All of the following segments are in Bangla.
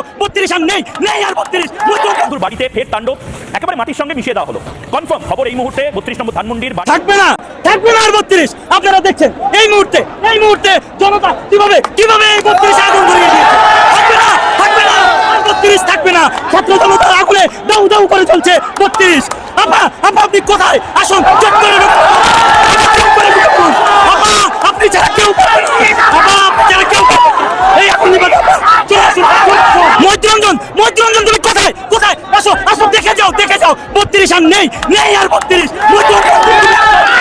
যাও বত্রিশ আর নেই নেই আর বত্রিশ। বন্ধুর বাড়িতে ফের তাণ্ডব। একেবারে মাটির সঙ্গে মিশিয়ে দেওয়া হলো। কনফার্ম খবর এই মুহূর্তে বত্রিশ নম্বর ধানমন্ডির থাকবে না থাকবে না আর বত্রিশ। আপনারা দেখছেন এই মুহূর্তে এই মুহূর্তে জনতা কীভাবে কীভাবে এই বত্রিশ আগুন ধরিয়ে দিয়েছে? থাকবে না থাকবে না বত্রিশ থাকবে না। ছাত্র জনতার আগুনে দাউ দাউ করে চলছে বত্রিশ। আপা আপা আপনি কোথায়? আসুন চট করে ঢুকুন। চট করে ঢুকুন। আপা আপনি ছাড়া কেউ পারেন না। আপা আপনি ছাড়া কেউ পারেন না। এই আগুন নিবাতে আপা, চলে আসুন চলে আসুন। মৈত্রঞ্জন মৈত্রঞ্জন তুমি কোথায় কোথায় আসো আসো দেখে যাও দেখে যাও বত্রিশ আর নেই নেই আর বত্রিশ। মৈত্রঞ্জন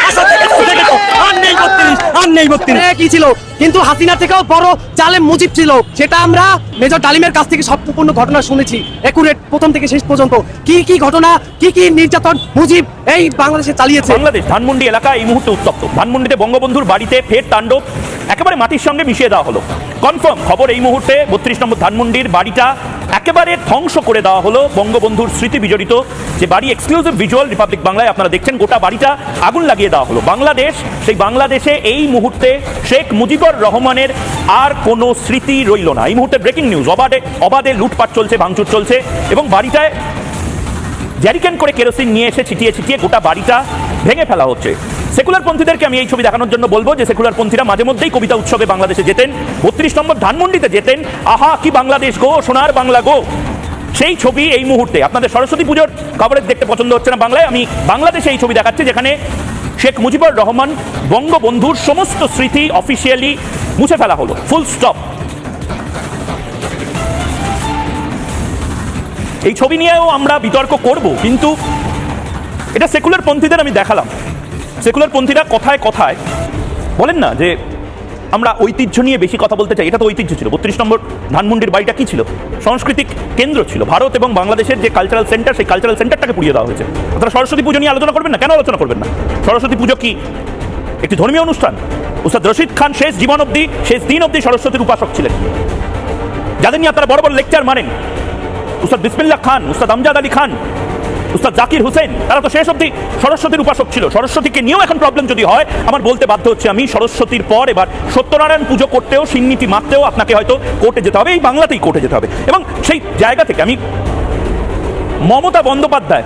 আসো দেখে যাও দেখে যাও আর নেই বত্রিশ আর নেই বত্রিশ। কি ছিল? কিন্তু হাসিনা থেকেও বড় জালেম মুজিব ছিল। সেটা আমরা মেজর ডালিমের কাছ থেকে সম্পূর্ণ ঘটনা শুনেছি। একুরেট প্রথম থেকে শেষ পর্যন্ত। কি কি ঘটনা কি কি নির্যাতন মুজিব এই বাংলাদেশে চালিয়েছে? বাংলাদেশ ধানমন্ডি এলাকা এই মুহূর্তে উত্তপ্ত। ধানমন্ডিতে বঙ্গবন্ধুর বাড়িতে ফের তাণ্ডব। একেবারে মাটির সঙ্গে মিশিয়ে দেওয়া হলো। কনফার্ম খবর এই মুহূর্তে বত্রিশ নম্বর ধানমন্ডির বাড়িটা একেবারে ধ্বংস করে দেওয়া হলো বঙ্গবন্ধুর স্মৃতি বিজড়িত যে বাড়ি এক্সক্লুসিভ ভিজুয়াল রিপাবলিক বাংলায় আপনারা দেখছেন, গোটা বাড়িটা আগুন লাগিয়ে দেওয়া হলো। বাংলাদেশ, সেই বাংলাদেশে এই মুহূর্তে শেখ মুজিবুর রহমানের আর কোনো স্মৃতি রইল না। এই মুহূর্তে ব্রেকিং নিউজ অবাধে অবাধে লুটপাট চলছে, ভাঙচুর চলছে এবং বাড়িটায় জ্যারিকেন করে কেরোসিন নিয়ে এসে ছিটিয়ে ছিটিয়ে গোটা বাড়িটা ভেঙে ফেলা হচ্ছে। সেকুলার পন্থীদেরকে আমি এই ছবি দেখানোর জন্য বলব যে সেকুলার পন্থীরা মাঝে মধ্যেই কবিতা উৎসবে বাংলাদেশে যেতেন। বত্রিশ নম্বর ধানমন্ডিতে যেতেন। আহা, কি বাংলাদেশ গো, সোনার বাংলা গো। সেই ছবি এই মুহূর্তে। আপনাদের সরস্বতী পুজোর কভারেজ দেখতে পছন্দ হচ্ছে না বাংলায়। আমি বাংলাদেশে এই ছবি দেখাচ্ছি যেখানে শেখ মুজিবুর রহমান বঙ্গবন্ধুর সমস্ত স্মৃতি অফিসিয়ালি মুছে ফেলা হলো। ফুল স্টপ এই ছবি নিয়েও আমরা বিতর্ক করব, কিন্তু এটা সেকুলার পন্থীদের আমি দেখালাম। সেকুলার পন্থীরা কথায় কথায় বলেন না যে আমরা ঐতিহ্য নিয়ে বেশি কথা বলতে চাই, এটা তো ঐতিহ্য ছিল। বত্রিশ নম্বর ধানমন্ডির বাড়িটা কি ছিল? সাংস্কৃতিক কেন্দ্র ছিল। ভারত এবং বাংলাদেশের যে কালচারাল সেন্টার সেই কালচারাল সেন্টারটাকে পুড়িয়ে দেওয়া হয়েছে। আপনারা সরস্বতী পুজো নিয়ে আলোচনা করবেন না? কেন আলোচনা করবেন না? সরস্বতী পুজো কি একটি ধর্মীয় অনুষ্ঠান? উস্তাদ রশিদ খান শেষ জীবন অবধি, শেষ দিন অবধি সরস্বতীর উপাসক ছিলেন। যাদের নিয়ে আপনারা বড় বড় লেকচার মানেন উস্তাদ বিসমিল্লাহ খান উস্তাদ আমজাদ আলী খান উস্তাদ জাকির হোসেন, তারা তো শেষ অব্দি সরস্বতীর উপাসক ছিল। সরস্বতীকে নিয়েও এখন প্রবলেম যদি হয়, আমার বলতে বাধ্য হচ্ছে আমি সরস্বতীর পর এবার সত্যনারায়ণ পুজো করতেও সিংনীতি মারতেও আপনাকে হয়তো কোর্টে যেতে হবে, এই বাংলাতেই কোর্টে যেতে হবে। এবং সেই জায়গা থেকে আমি মমতা বন্দ্যোপাধ্যায়